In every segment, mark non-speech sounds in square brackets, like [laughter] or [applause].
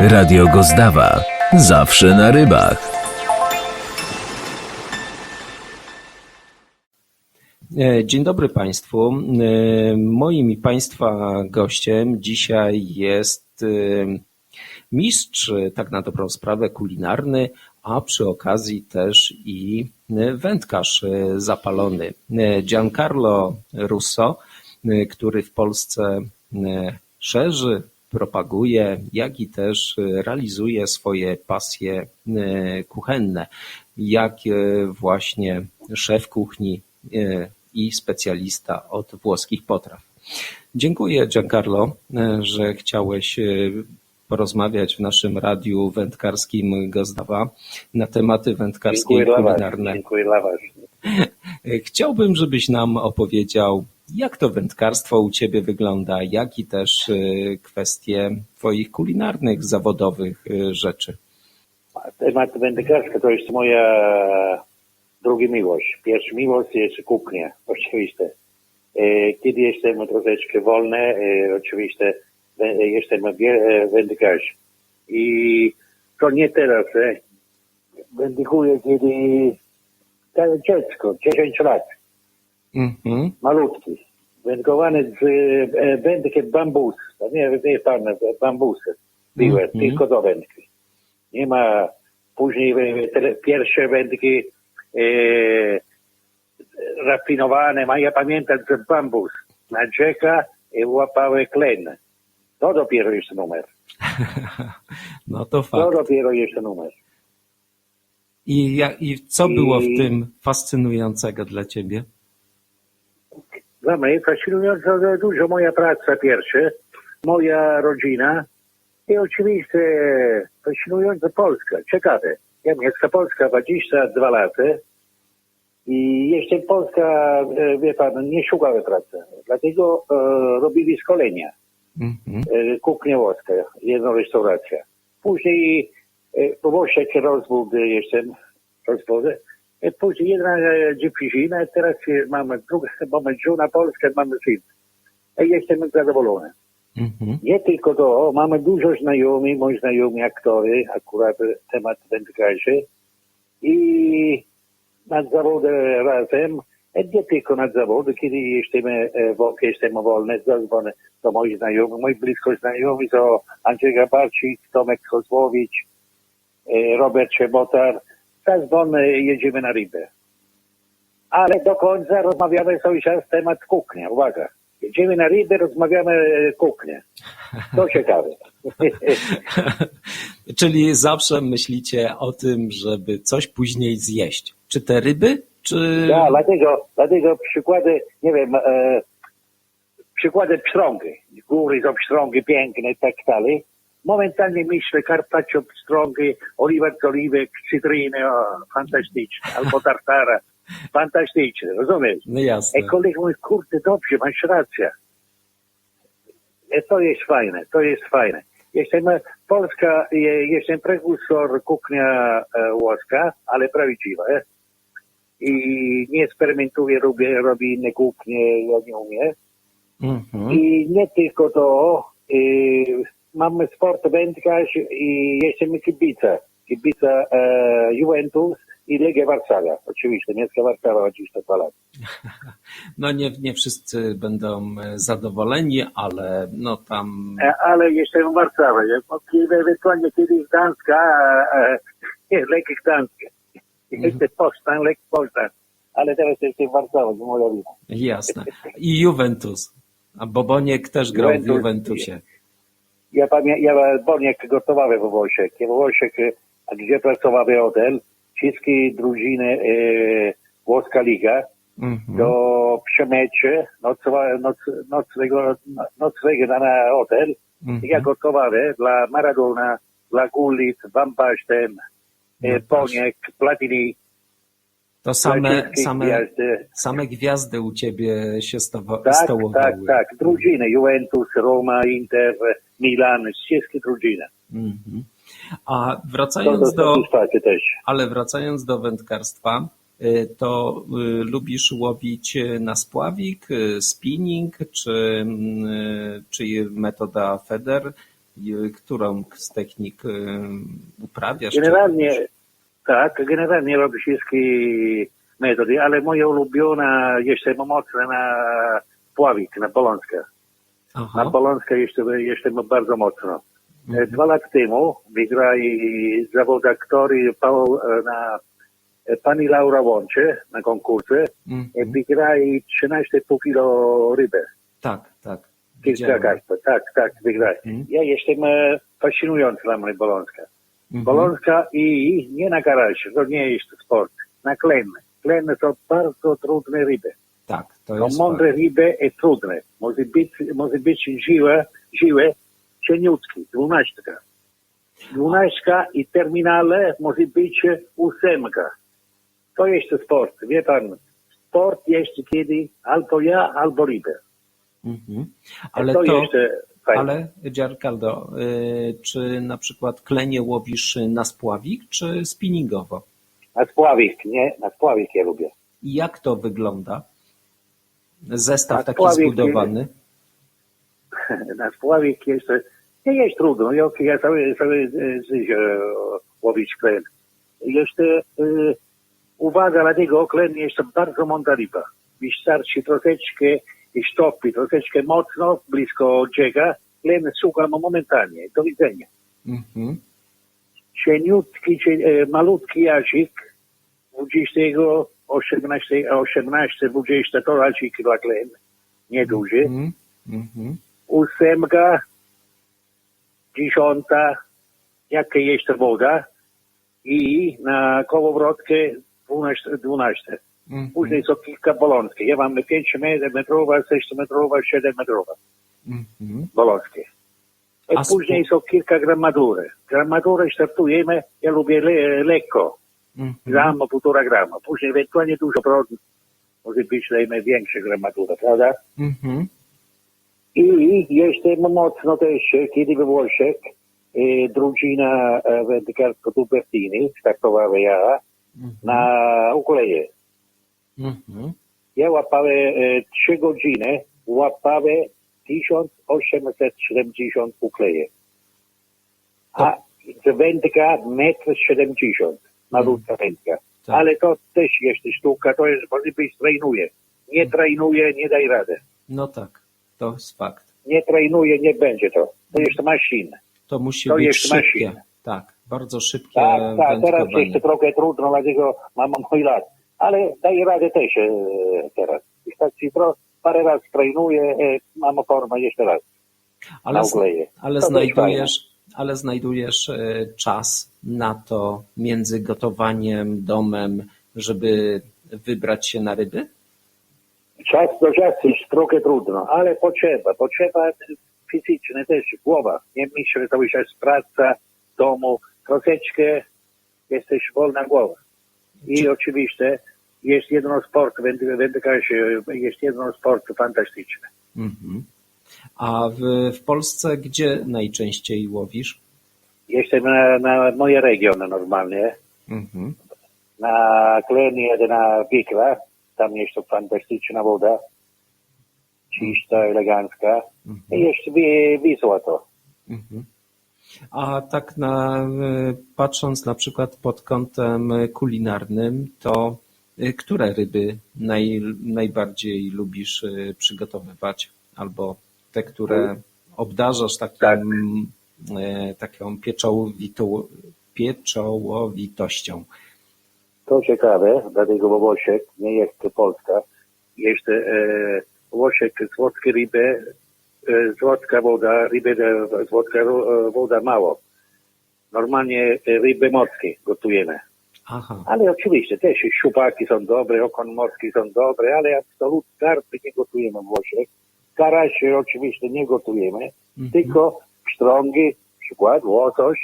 Radio Gozdawa. Zawsze na rybach. E, Dzień dobry Państwu. E, Moim i Państwa gościem dzisiaj jest e, mistrz, tak na dobrą sprawę, kulinarny, a przy okazji też i wędkarz zapalony. Giancarlo Russo, który w Polsce szerzy, propaguje, jak i też e, realizuje swoje pasje e, kuchenne, jak e, właśnie szef kuchni i specjalista od włoskich potraw. Dziękuję Giancarlo, że chciałeś porozmawiać w naszym radiu wędkarskim Gozdawa na tematy wędkarskie i Dziękuję kulinarne. Dziękuję dla was. [laughs] Chciałbym, żebyś nam opowiedział, jak to wędkarstwo u Ciebie wygląda, jak i też e, kwestie Twoich kulinarnych, zawodowych e, rzeczy. Temat wędkarska to jest moja druga miłość. Pierwsza miłość jest kuchnia, oczywiście. E, Kiedy jestem troszeczkę wolny, e, oczywiście jestem wie- e, wędkarz. I to nie teraz. e. Wędkuję kiedy to dziecko, 10 lat, Mhm. malutki. Wędkowany z e, wędkiem bambus. To Nie wie pan, bambusy były, Mhm. tylko do wędki. Nie ma później e, te pierwsze wędki e, rafinowane, a ja pamiętam, że bambus na rzeka i łapały klen. To dopiero jest numer. [laughs] No to To fakt. dopiero jest numer. I, ja- I co było w I- tym fascynującego dla Ciebie? Dla mnie fascynująco dużo moja praca pierwsza, moja rodzina i oczywiście fascynująca Polska. Ciekawe. Ja mieszkam Polska 22 lata i jeszcze Polska, e, wie pan, nie szukała pracy. Dlatego e, robili szkolenia. Mhm. e, kuchnia włoska, jedna restauracja. Później e, po Włoszech rozwód jestem, rozwód. E, Później jedna e, dziewczyna, teraz e, mamy druga, mamy żona polska, mamy syn. E, Jestem zadowolony. Mhm. Nie tylko to, mamy dużo znajomych, moi znajomi aktory, akurat temat wędkarzy. I nad zawodem razem, e, nie tylko nad zawodem, kiedy jesteśmy, wo- jestem wolny, zadzwonię do moich znajomych, moi blisko znajomi to Andrzej Gabarczyk, Tomek Kozłowicz, Robert Szebotar. Zadzwonię, jedziemy na rybę. Ale do końca rozmawiamy cały czas temat kuchnia. Uwaga. Jedziemy na rybę, rozmawiamy e, kuchnię. To [laughs] ciekawe. [laughs] Czyli zawsze myślicie o tym, żeby coś później zjeść. Czy te ryby, czy... Ja, dlatego, dlatego przykłady, nie wiem, e, przykłady pstrągi. Góry są pstrągi piękne i tak dalej. Momentalnie myślę carpaccio pstrągi, oliwa z oliwek, cytryny, o, fantastyczne, albo tartara. [laughs] Fantastyczne, rozumiesz? No jasne. E kolega mówi, kurde, dobrze, masz rację. E, to jest fajne, to jest fajne. Jestem e, Polska, e, jestem prekursor kuchnia e, włoska, ale prawdziwa. E? I nie eksperymentuję, robię, robię inne kuchnie, ja nie umiem. Mhm. I nie tylko to, e, mamy sport wędkarz i jestem kibica. Kibica e, Juventus i Legia Warszawa. Oczywiście, Mieszka Warszawa 22 lata. [laughs] No nie, nie wszyscy będą e, zadowoleni, ale no tam... E, ale w. Bo Kiedy, ewentualnie kiedyś Gdańska, e, e, Lek Gdańska. [laughs] Jestem Poznań, Lek Poznań. Ale teraz jestem w Warszawie, moja wina. Jasne. I Juventus. A Boboniek też grał w Juventus. Juventusie. Ja pamiętam, ja Boniek gotowałem w Włoszech. W Włoszech, e, a gdzie pracowałem hotel, wszystkie drużyny e, Włoska Liga, Mhm. do przemecze, nocwa, noc, nocnego, nocnego na hotel. Mhm. Ja gotowałem dla Maradona, dla Gullit, Van Basten, No e, proszę. Poniek, Platini. To same, same, gwiazdy. same gwiazdy u ciebie się stowa- Tak, stołowały. tak, tak. Drużyny, Juventus, Roma, Inter, Milan, wszystkie drużyny. Mhm. A do wracając do, ale wracając do wędkarstwa, y, to y, lubisz łowić y, na spławik, spinning, czy, y, czy metoda feder? Którą z technik uprawiasz? Generalnie, tak, generalnie robię wszystkie metody, ale moja ulubiona jestem mocna na pławik, na Polonskę. Aha. Na Polonskę jestem, jestem bardzo mocno. Mhm. Dwa lata temu wygrali zawód aktory e, na e, pani Laura Łącze na konkursie. Mhm. Wygrali 13,5 kilo ryby. Tak, tak. Kilka. Tak, tak, wygrali. Mhm. Ja jestem fascynujący dla mnie Polonska. Mhm. Polonska i nie na garażie, to nie jest sport. Na klenne. Klenne są bardzo trudne ryby. Tak, to No jest mądre ryby i trudne. Może być, może być żywe, żywe, cieniutki, dwunastka. Dwunastka i terminale może być ósemka. To jest sport, wie pan. Sport jest kiedy albo ja, albo ryby. Mhm. Ale to, to, jest e, fajne. Ale Giancarlo, y, czy na przykład klenie łowisz na spławik, czy spinningowo? Na spławik, nie? Na spławik ja lubię. I jak to wygląda? Zestaw Na taki spławik, zbudowany? [laughs] na spławik jest, nie jest trudno. Ja, ja cały, cały życie e, łowić klen. Jeszcze e, uwaga na tego, klen jest bardzo mądra ryba. Wystarczy troszeczkę i stopi, troszeczkę mocno, blisko brzega, klen słucha momentalnie. Do widzenia. Mhm. Cieniutki, cie, e, malutki jazik, 20, 18, 18, 20 to jazik dla klen. Nieduży. Mhm. Mhm. ósemka, dziesiąta, jaka jest woda i na kołowrotkę dwunaście. dwunaście. Mhm. Później są kilka bolonskie. Ja mam 5 metrowa, 6 metrowa, 7 metrowa Mhm. bolonskie. I A później są kilka gramatury. Gramatury startujemy, ja lubię le, lekko, Mhm. gram, półtora grama. Później ewentualnie dużo procent. Może być większe gramatura, prawda? Mhm. I jestem mocno też, kiedy we Włoszech, e, drużyna e, wędkarsko Tubertini, startowała ja, na ukulele. Mhm. Ja łapałem e, 3 godziny, łapałem 1870 ukleje. A wędka 1,70 m, malutka wędka. Tak. Ale to też jest sztuka, to jest, może być trenuje. Nie trenuje, nie daj rady. No tak, to jest fakt. Nie trenuje, nie będzie to. To jest maszyna. To musi To być jest szybkie. maszyna. Tak, bardzo szybkie Tak, tak, teraz jest trochę trudno, dlatego mam mój lat. Ale daję radę też e, teraz. Wystarczy tro, parę razy trenuję, e, mam formę jeszcze raz. Ale, ale To znajdujesz, ale znajdujesz czas na to między gotowaniem, domem, żeby wybrać się na ryby? Czas do czasu jest trochę trudno, ale potrzeba, potrzeba fizyczna też, głowa. Nie myślę, że cały czas praca, domu, troszeczkę jesteś wolna głowa. I oczywiście jest jedno sport, wędkarze, jest jedno sport fantastyczny. Mhm. A w, w Polsce gdzie najczęściej łowisz? Jestem na, na moje regiony normalnie, Mhm. na Klenie, na Wikla, tam jest to fantastyczna woda, czysta, elegancka. I jeszcze Wi- Wisła to. Mhm. A tak na, e, patrząc na przykład pod kątem kulinarnym, to e, które ryby naj, najbardziej lubisz e, przygotowywać? Albo te, które obdarzasz takim, Tak. taką pieczołowitą, pieczołowitością? To ciekawe, dlatego bo Włoszech nie jest Polska. Jest e, Włoszech słodkie ryby, słodka woda, ryby, e, słodka ro- e, woda mało. Normalnie e, ryby morskie gotujemy. Aha, Ale oczywiście też szczupaki są dobre, okon morskie są dobre, ale absolutnie karpy nie gotujemy w Włoszech. Karasie oczywiście nie gotujemy, Mhm. tylko pstrągi, przykład łosoś,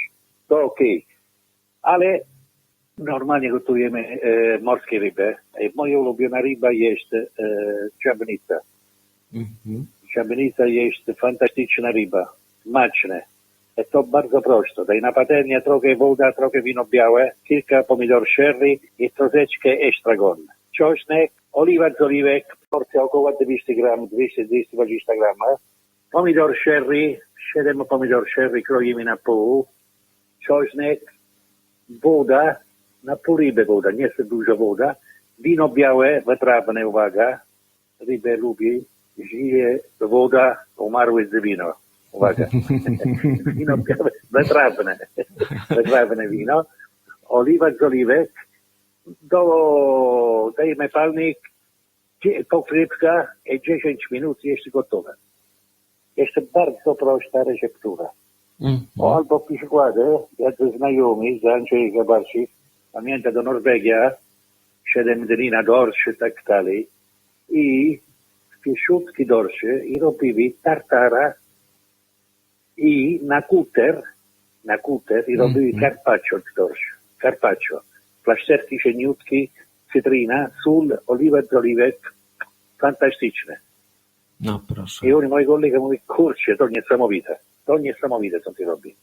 to okej. Ale normalnie gotujemy e, morskie ryby. E, moja ulubiona ryba jest e, mhm. Żabnica jest fantastyczna ryba, smaczna. E, To bardzo prosto. Daj na patelnię trochę woda, trochę wino białe, kilka pomidor sherry i troszeczkę estragon. Czosnek, oliwa z oliwek, porcja około 200 gram, 200-220 gram. Pomidor sherry, siedem pomidor cherry kroimy na pół, czosnek, woda, na pół ryby woda, nie jest dużo woda, wino białe, wytrawne, uwaga, rybę lubi, żyje woda, umarły z wino, uwaga, [laughs] wino białe, wytrawne, wytrawne wino, oliwa z oliwek, do, dajemy palnik, pokrywka i 10 minut jeszcze gotowe. Jeszcze bardzo prosta receptura. Mhm. O, albo przykładę, jak znajomi, z Andrzej Gabarczyk, pamięta do Norwegia, 7 dni na dorszy i tak dalej. I pieszutki dorszy i robili tartara i na kuter, na kuter i robili Mhm. carpaccio z dorszy. Carpaccio. Plasterki sieniutki, cytryna, sól, oliwa z oliwek. Fantastyczne. No proszę. I oni, moi kolega mówi, kurczę, to niesamowite. To niesamowite, co ty robi.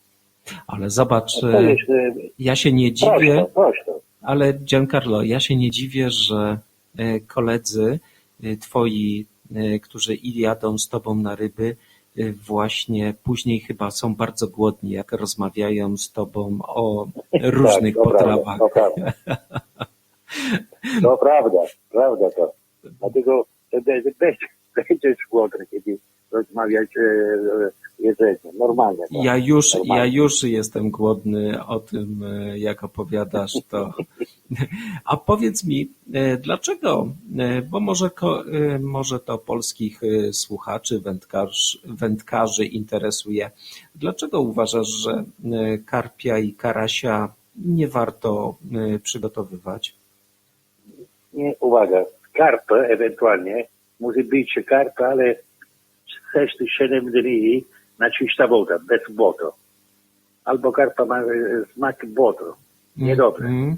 Ale zobacz, To e, jest e, ja się nie dziwię, prosto, prosto. ale Giancarlo, ja się nie dziwię, że e, koledzy twoi, którzy i jadą z tobą na ryby, e, właśnie później chyba są bardzo głodni, jak rozmawiają z tobą o [laughs] różnych tak, to potrawach. Prawda, to prawda. [laughs] To prawda, prawda to. Dlatego będziesz głodny, kiedy rozmawiać e, e, jedzenie. Normalnie. To. Ja już, ja Normalnie. już jestem głodny o tym, e, jak opowiadasz to. [laughs] A powiedz mi, e, dlaczego, e, bo może, e, może to polskich słuchaczy, wędkarzy, wędkarzy interesuje, dlaczego uważasz, że karpia i karasia nie warto przygotowywać? Nie, uwaga, karpa ewentualnie, musi być karpa, ale 6-7 dni na czysta woda, bez błoto. Albo karpa ma smak błoto. Niedobre. Mhm.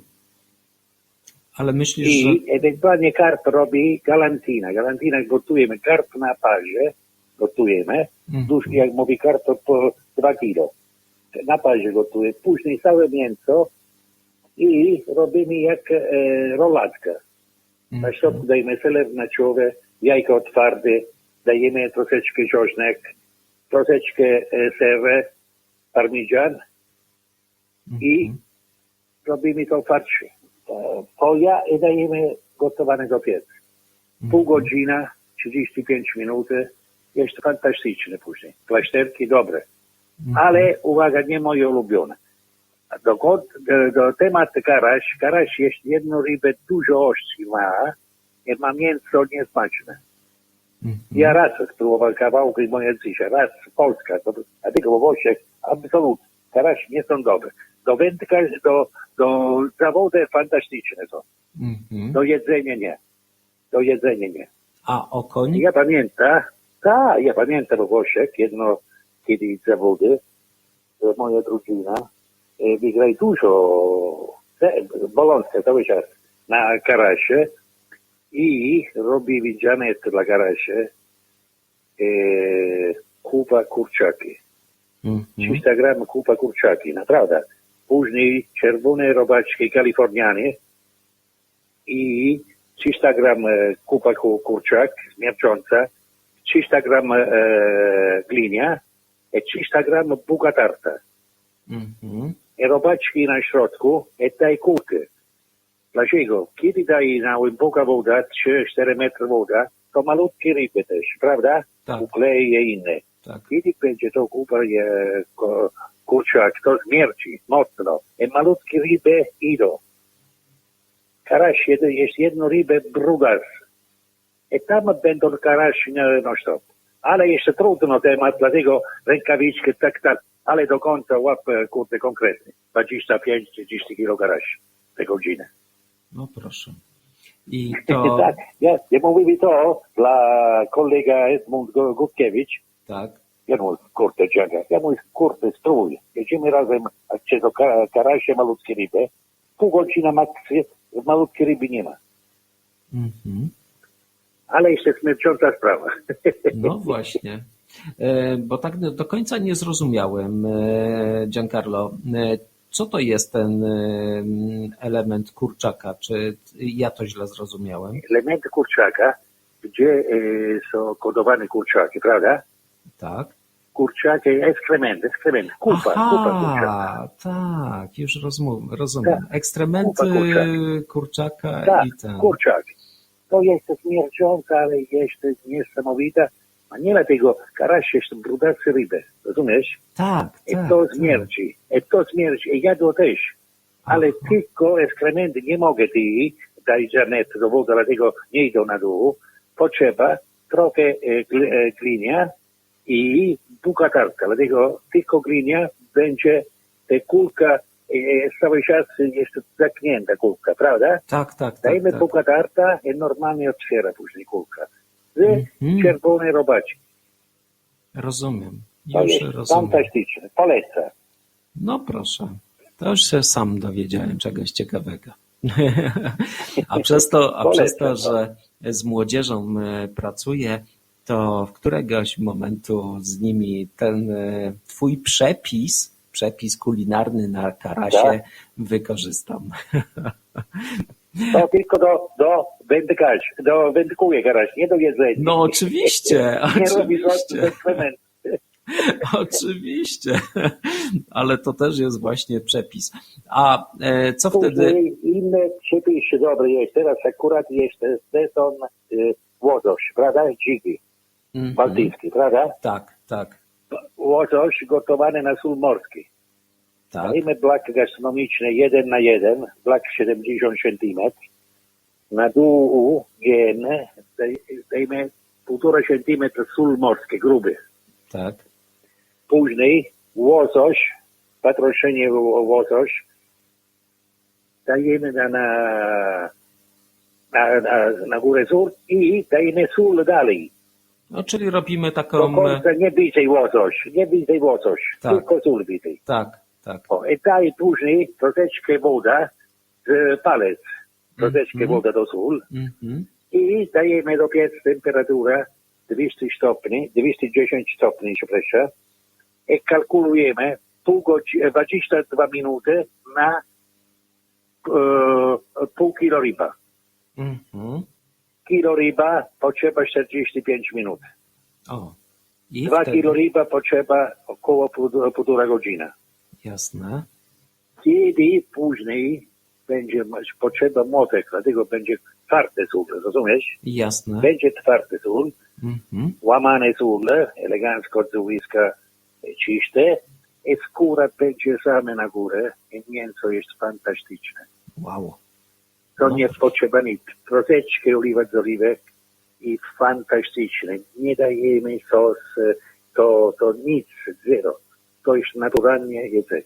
Ale myślisz, że... I ewentualnie karp robi galantina. Galantina gotujemy, karp na parze gotujemy. Mhm. Duszki, jak mówi karp, to po 2 kilo. Na parze gotuje. Później całe mięso i robimy jak e, rolatkę. Na Mhm. środku dajemy seler naciowy, jajko twarde, dajemy troszeczkę czosnek, troszeczkę e, serę, parmigian i Mhm. robimy to farsz. Folia i dajemy gotowane do pieca. Pół godzina, 35 minut, jest fantastyczne później. Plasterki dobre. Ale uwaga, nie moje ulubione. A Do, do, do temat karaś, karaś jest jedną rybę dużo ostrzy ma, i ma mięso niesmaczne. Mhm. Ja raz spróbowałem kawałki moje dzisiaj, raz Polska, to, a tylko Włoszech, absolutnie. Karaś nie są dobre. Do wędka, do, do zawodu fantastyczne są. Mhm. Do jedzenia nie. Do jedzenia nie. A okoń? Ja pamiętam, tak, ja pamiętam we Włoszech, jedno kiedyś zawody, moja drużyna e, wygrali dużo bolące cały czas na karasie i robili dzianet dla karasie e, kupa kurczaki. 300 gram kupa kurczaki, naprawdę. Później czerwone robaczki kalifornianie i 300 gram e, kupa ku- kurczak śmiercząca, 300 gram e, glinia i 300 gram buka tarta. Mhm. I robaczki na środku i tej kulki. Dlaczego? Kiedy daje na głęboka woda, 3-4 metry woda, to malutkie ryby też, prawda? Tak. Ukleje i inne. Tak. Kiedy będzie to kupa e, ko- kurczak, to śmierci mocno. I malutkie ryby idą. Karaś jed- jest jedno rybę brugas. I tam będą karaś no stop. Ale jeszcze trudno temat, dlatego rękawiczki tak, tak, ale do końca łap e, kurde konkretny. 25-30 kilo karaś tę godzinę. No proszę. I to, [laughs] tak, ja, ja mówię to dla kolega Edmund Gu- Gutkiewicz, tak, ja mówię, kurde, dziaga, ja mówię, kurde, strój. Jedziemy razem, ka- karasie malutkie ryby, pół godziny maks, malutkie ryby nie ma. mhm. Ale jeszcze śmiercząca sprawa. [laughs] no właśnie. E, Bo tak do końca nie zrozumiałem, e, Giancarlo, e, co to jest ten element kurczaka? Czy ja to źle zrozumiałem? Elementy kurczaka, gdzie są kodowane kurczaki, prawda? Tak. kurczaka, ekskrement, ekskrement, kupa, kupa kurczaka. Aha, tak, już rozumiem. rozumiem. Ekstrementy Kupa kurczaka. kurczaka Tak, i ten. kurczak. To jest śmiercząca, ale jest niesamowita. A nie dlatego karaś jest brudacy rybę, rozumiesz? Tak, I tak. to tak. śmierci. I to śmierci. I jadło też. Ale Aha. tylko ekskrementy nie mogę ty dać żadne do wody, dlatego nie idą na dół. Potrzeba trochę e, gl- e, glinia i buka tarka. Dlatego tylko glinia będzie te kulka cały czas jest zamknięta kulka, prawda? Tak, tak, tak. Dajmy tak. buka tarta i normalnie otwiera później kulka. Z Mhm. czerwonej robaci. Rozumiem. To Już jest rozumiem. fantastyczne. Polecam. No proszę. To już się sam dowiedziałem czegoś ciekawego. [laughs] A przez to, a przez to, że z młodzieżą e, pracuję, to w któregoś momentu z nimi ten e, twój przepis, przepis kulinarny na karasie Tak. wykorzystam. To tylko do, do wędkarzy, do wędkuje garaż, nie do jedzenia. No oczywiście, Nie oczywiście. [laughs] Oczywiście, ale to też jest właśnie przepis. A e, co wtedy? Później inne przepisy dobre jest. Teraz akurat jest sezon y, łosoś, prawda? Dziki, Bałtycki, prawda? Tak, tak, Łosoś gotowany na sól morski. tak. Dajmy blak gastronomiczny 1 na 1, blak 70 cm. Na dół gen daj- dajmy 1,5 cm sól morski, gruby. Tak. Później łosoś, patroszenie ło- łosoś, dajemy na, na, na, na, na górę sól i dajemy sól dalej. No, czyli robimy Do taką. e, końca nie więcej łosoś, nie więcej łosoś, Tak. tylko sól więcej. Tak, tak. O, I daj później troszeczkę woda z palec, troszeczkę Mhm. woda do sól Mhm. i dajemy do pieca temperatura 200 stopni, 210 stopni, przepraszam, i kalkulujemy pół godziny, 22 minuty na e, pół kilo ryba. Mhm. Kilo ryba potrzeba 45 minut. O. I 2 wtedy... kilo ryba potrzeba około pół, półtora godzina. Jasne. Kiedy później będzie potrzeba młotek, dlatego będzie twardy sól, rozumiesz? Jasne. Będzie twardy sól, Mhm. łamane sól, elegancko od żołądka czyste i skóra będzie same na górę i mięso jest fantastyczne. Wow. To No. nie potrzeba nic. Troszeczkę oliwa z oliwek i fantastyczne. Nie dajemy sos, to, to nic, zero. To jest naturalnie jedzenie.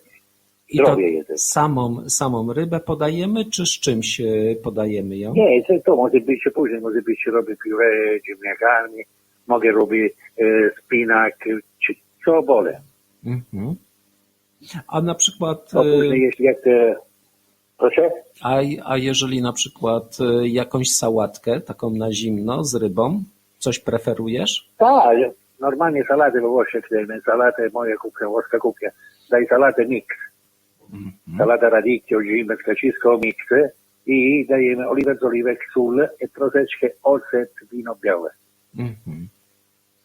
I to jedzenie. samą, samą rybę podajemy, czy z czymś e, podajemy ją? Nie, to, to może być później, może być robię pióre ziemniakami, mogę robić e, spinak, czy co wolę. Mhm. A na przykład, To e, później, jeśli jak te... Proszę? a, a jeżeli na przykład e, jakąś sałatkę, taką na zimno z rybą, coś preferujesz? Tak, normalnie salatę we Włoszech dajemy, salatę moja kuchnia, włoska kuchnia, daj salatę mix. Mhm. Salata radicchio, ziemniacka, wszystko mix i dajemy oliwę z oliwek, sól i troszeczkę ocet, wino białe. Mhm.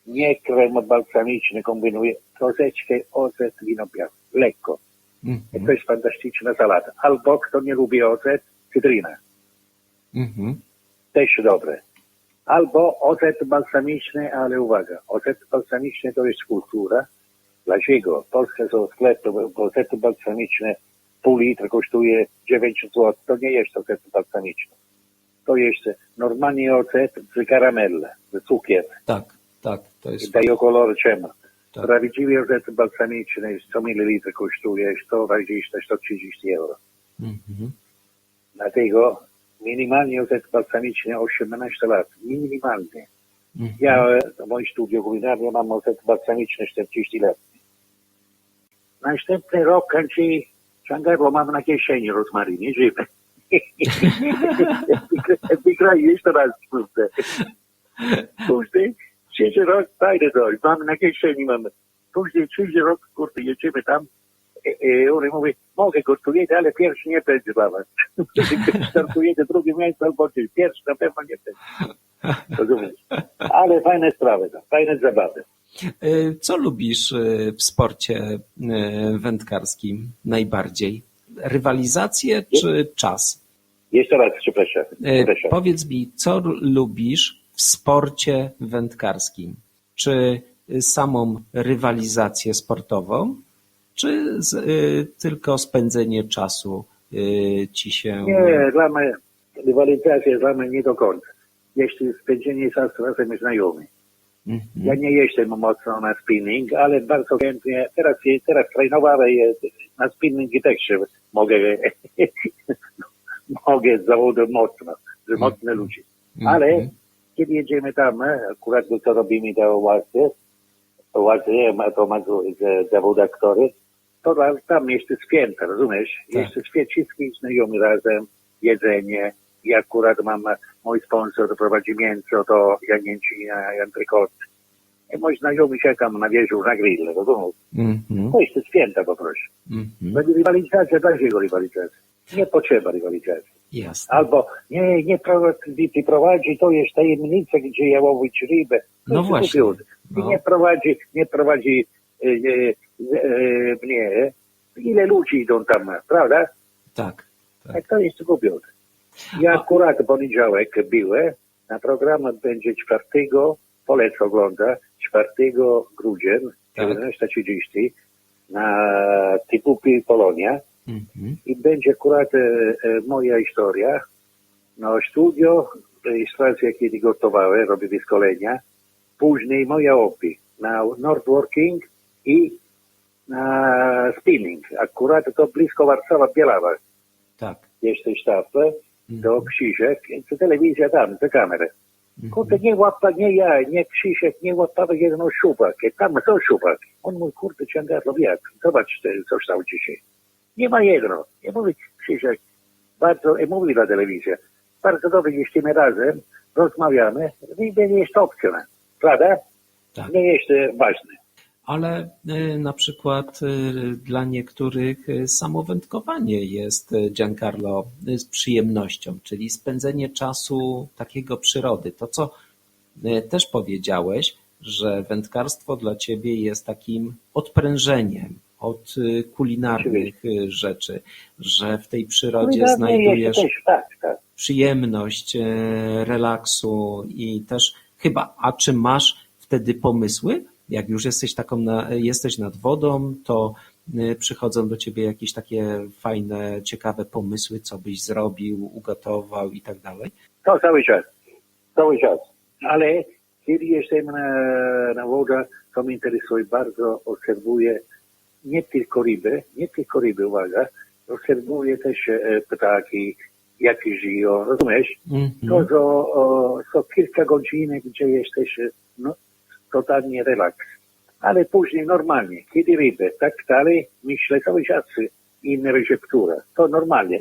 Nie krem balsamiczny kombinuję, troszeczkę ocet, wino białe, lekko. I Mhm. to jest fantastyczna salata. Albo kto nie lubi ocet, cytryna. Mhm. Też dobre. Albo ocet balsamiczny, ale uwaga, ocet balsamiczny to jest kultura. Dlaczego? W Polsce są sklepy, bo ocety balsamiczne pół litra kosztuje 9 zł. To nie jest ocet balsamiczny. To jest normalnie ocet z karamelle, z cukier. Tak, tak, to I jest daje kolor ciemny. Tak. Prawdziwy ocet balsamiczny 100 ml kosztuje 120-130 euro. Mhm. Dlatego minimalnie ocet balsamiczny 18 lat. Minimalnie. Mhm. Ja w moim studiu kulinarnym mam ocet balsamiczny 40 lat. Następny rok kończy Szangarło mam na kieszeni rozmarynie, żywe. [laughs] [laughs] Wygraj jeszcze raz kurde. Później trzeci rok dajdę coś, mam na kieszeni mam. Później trzeci rok, kurde, jedziemy tam. E, e, on mówi, mogę gotujesz, ale pierwszy nie będzie dla was. [laughs] Startujecie drugie miejsce albo. Pierwszy na pewno nie będzie. Rozumiesz? Ale fajne sprawy, tam, fajne zabawy. Y, Co lubisz w sporcie wędkarskim najbardziej? Rywalizację czy czas? Jeszcze raz, przepraszam. Przepraszam. Powiedz mi, co lubisz w sporcie wędkarskim? Czy y, samą rywalizację sportową, czy z, y, tylko spędzenie czasu y, ci się... Nie, dla mnie rywalizacja dla mnie nie do końca. Jeśli spędzenie czasu razem z znajomymi. Mhm. Ja nie jestem mocno na spinning, ale bardzo chętnie, teraz, teraz trenowałem na spinning i też się mogę, [laughs] mogę z zawodu mocno, z mocne ludzi. Ale Mhm. Kiedy jedziemy tam, e, akurat co robimy to łasy, łasy, to ma zawód aktory, to tam- jest święta, rozumiesz? Tak. Święta, wszyscy znajomi razem, jedzenie. I akurat mam, mój sponsor prowadzi mięso, to jagnięcina i antrykot. I mój znajomy się tam na wieżu na grille, rozumiesz? Mhm. To jest święta po prostu. Mhm. Będzie rywalizacja, dlaczego rywalizacja? Nie potrzeba rywalizacji. Jasne. Albo nie, nie prowadzi, prowadzi, to jest tajemnica, gdzie ja łowić rybę. To No właśnie. I No. nie prowadzi, nie prowadzi e, e, e, mnie. Ile ludzi idą tam, prawda? Tak. A to jest głupiut. Ja akurat poniedziałek byłem, na program będzie 4, polecam ogląda, 4 grudzień, Tak. 19.30 na Typupy Polonia Mhm. i będzie akurat e, e, moja historia. No studio, rejestracja kiedy gotowałem, robię wyszkolenia, później moja opi na Nordworking i na spinning. Akurat to blisko Warszawa, Bielawa. Tak. Jesteś sztabę, do Krzysiek, to telewizja tam, za kamerę. Kurde, nie łapa, nie ja, nie Krzysiek, nie łapały jedną szubak. Tam są szubak. On mój kurde ciągarlo jak. Zobacz, te- co stał dzisiaj. Nie ma jedno. Nie mówi Krzysiek. Bardzo, i mówi ta telewizja. Bardzo dobrze, jeśli razem rozmawiamy, nie jest opcją. Prawda? Tak. Nie jest e, ważne. Ale y, na przykład y, dla niektórych y, samo wędkowanie jest Giancarlo z przyjemnością, czyli spędzenie czasu takiego przyrody. To, co też powiedziałeś, że wędkarstwo dla ciebie jest takim odprężeniem od kulinarnych rzeczy, że w tej przyrodzie znajdujesz też, tak, tak. przyjemność, e, relaksu i też chyba, a czy masz wtedy pomysły? Jak już jesteś taką, na, jesteś nad wodą, to e, przychodzą do ciebie jakieś takie fajne, ciekawe pomysły, co byś zrobił, ugotował i tak dalej? To cały czas. Cały czas. Ale kiedy jestem na, na wodzie, to mnie interesuje bardzo, obserwuję nie tylko ryby, nie tylko ryby, uwaga, obserwuję też e, ptaki, jak żyją, rozumiesz? To Mhm. są, o, są kilka godzin, gdzie jesteś no, totalnie relaks. Ale później normalnie, kiedy ryby, tak dalej, myślę cały czas inna receptura. To normalnie.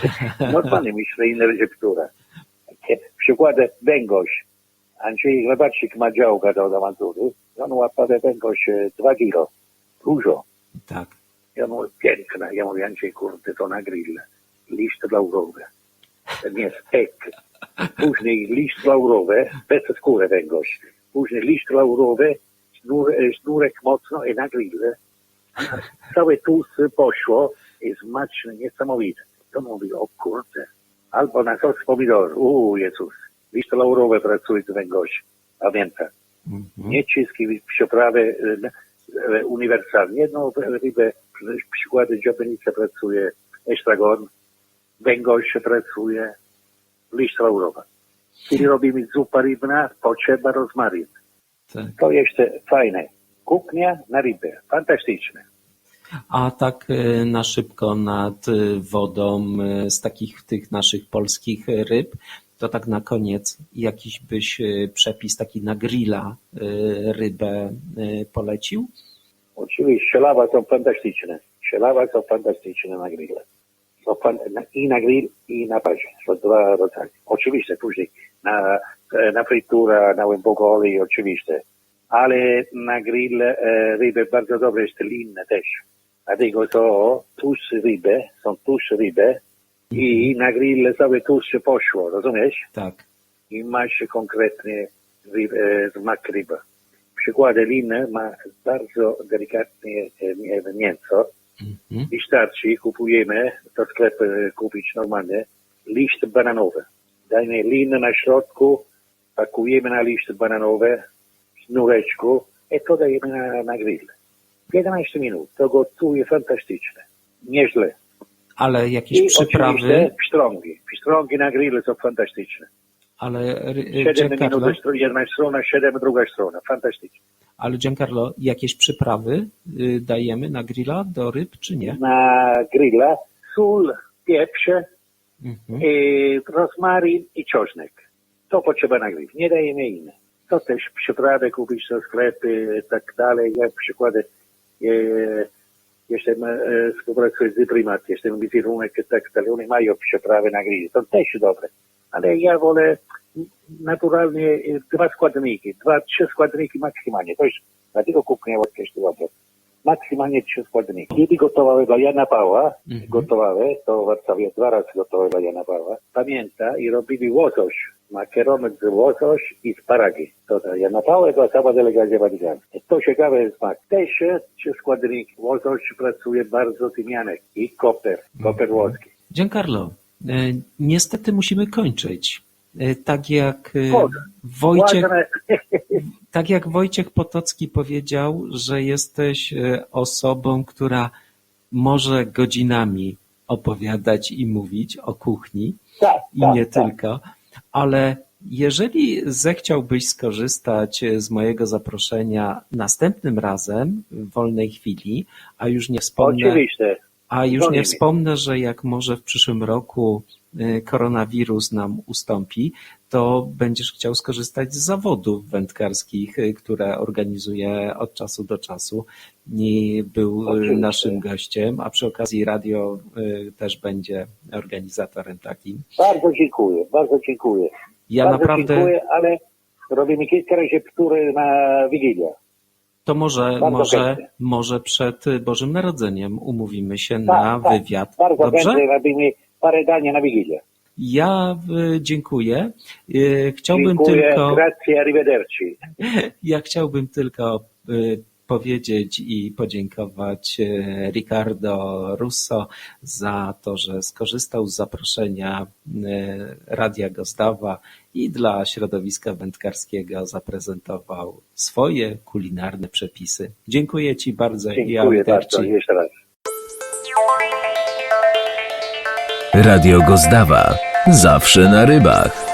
[laughs] normalnie myślę inna receptura. Przykład węgorz. Andrzej Chlebaczyk ma działkę do awantury. On łapał węgorz e, dwa kilo. Dużo. Tak. Ja mówię, piękna. Ja mówię, Andrzej, kurde, to na grill. Liść laurowy. Nie, stek. Później liść laurowy, bez skóry węgorz. Później liść laurowy, sznur, e, sznurek mocno i na grill. Całe tłusty poszło i smaczne, niesamowite. To mówi, o kurde. Albo na sos pomidor. Uuu, Jezus. Liść laurowy pracuje z węgorz. Pamiętam. Mhm. Nie wszystkie przyprawy e, e, uniwersalnie. No, rybę, przykłady dziobenice pracuje, estragon, węgorz pracuje, liść laurowa. Kiedy robimy zupa rybna, potrzeba rozmaryn. tak. To jeszcze fajne. Kuchnia na rybę. Fantastyczne. A tak e, na szybko nad e, wodą e, z takich tych naszych polskich ryb, to tak na koniec jakiś byś przepis taki na grilla rybę polecił? Oczywiście, sielawa są fantastyczne. Sielawa są fantastyczne na na, I na grill, i na. Są dwa rodzaje. Oczywiście, później na, na fritura, na głębokoli, oczywiście. Ale na grill e, ryby bardzo dobre jest linne też. Dlatego to tuż ryby, są tuż ryby i na grill całe tuż poszło, rozumiesz? Tak. i ma się konkretnie ry- e, smak ryba. Przykładzie liny ma bardzo delikatne e, mięso, Mhm. Wystarczy, kupujemy, do sklepu e, kupić normalnie, liście bananowe. Dajmy linę na środku, pakujemy na liście bananowe, sznureczku i to dajemy na, na grill. 11 minut, to gotuje fantastycznie. Nieźle. Ale jakieś I przyprawy, pstrągi. Pstrągi na grillu są fantastyczne. ale ry- 7 Giancarlo, minut jedna strona, 7 druga strona. Fantastycznie. ale Giancarlo, jakieś przyprawy y, dajemy na grilla do ryb, czy nie? Na grilla sól, pieprz, Mhm. rozmaryn i czosnek. To potrzeba na. Nie dajemy inne. To też przyprawy kupić do sklepy tak dalej. Ja przykładę e, jestem e, z Primat, jestem wizerunek i tak dalej. Oni mają przyprawy na grill. To też dobre. Ale ja wolę naturalnie e, dwa składniki, dwa, trzy składniki maksymalnie. To jest dlatego kuchnia jest dobra. Maksymalnie trzy składniki. Kiedy gotowałem dla Jana Pawła, Mhm. gotowałem, to w Warszawie dwa razy gotowałem dla Jana Pawła, pamięta i robili łosoś, makaronek z łosoś i sparagi. To dla Jana Pawła była cała delegacja Watykanu. I To ciekawy smak. Też trzy składniki. Łosoś pracuje bardzo tymianek i koper, koper włoski. Giancarlo, e, niestety musimy kończyć. E, Tak jak e. Wojciech, [laughs] tak jak Wojciech Potocki powiedział, że jesteś e, osobą, która może godzinami opowiadać i mówić o kuchni tak, i tak, nie tak. tylko, ale jeżeli zechciałbyś skorzystać z mojego zaproszenia następnym razem w wolnej chwili, a już nie wspomnę, Oczywiście. A już nie wspomnę, że jak może w przyszłym roku y, koronawirus nam ustąpi, to będziesz chciał skorzystać z zawodów wędkarskich, y, które organizuję od czasu do czasu. I był y, Oczywiście. naszym gościem, a przy okazji radio też będzie organizatorem takim. Bardzo dziękuję, bardzo dziękuję. Ja bardzo naprawdę, dziękuję, ale robimy kilka razy który na Wigilię. To może, Bardzo może, chętnie. może przed Bożym Narodzeniem umówimy się Tak, na tak. wywiad. Bardzo Dobrze? chętnie robimy parę dania na Wigilię. Ja y, dziękuję. Y, Chciałbym dziękuję, tylko, grazie, arrivederci. [laughs] ja chciałbym tylko y, powiedzieć i podziękować y, Ricardo Russo za to, że skorzystał z zaproszenia y, Radia Gostawa i dla środowiska wędkarskiego zaprezentował swoje kulinarne przepisy. Dziękuję Ci bardzo i Dziękuję arrivederci. bardzo, jeszcze raz. Radio Gozdawa. Zawsze na rybach.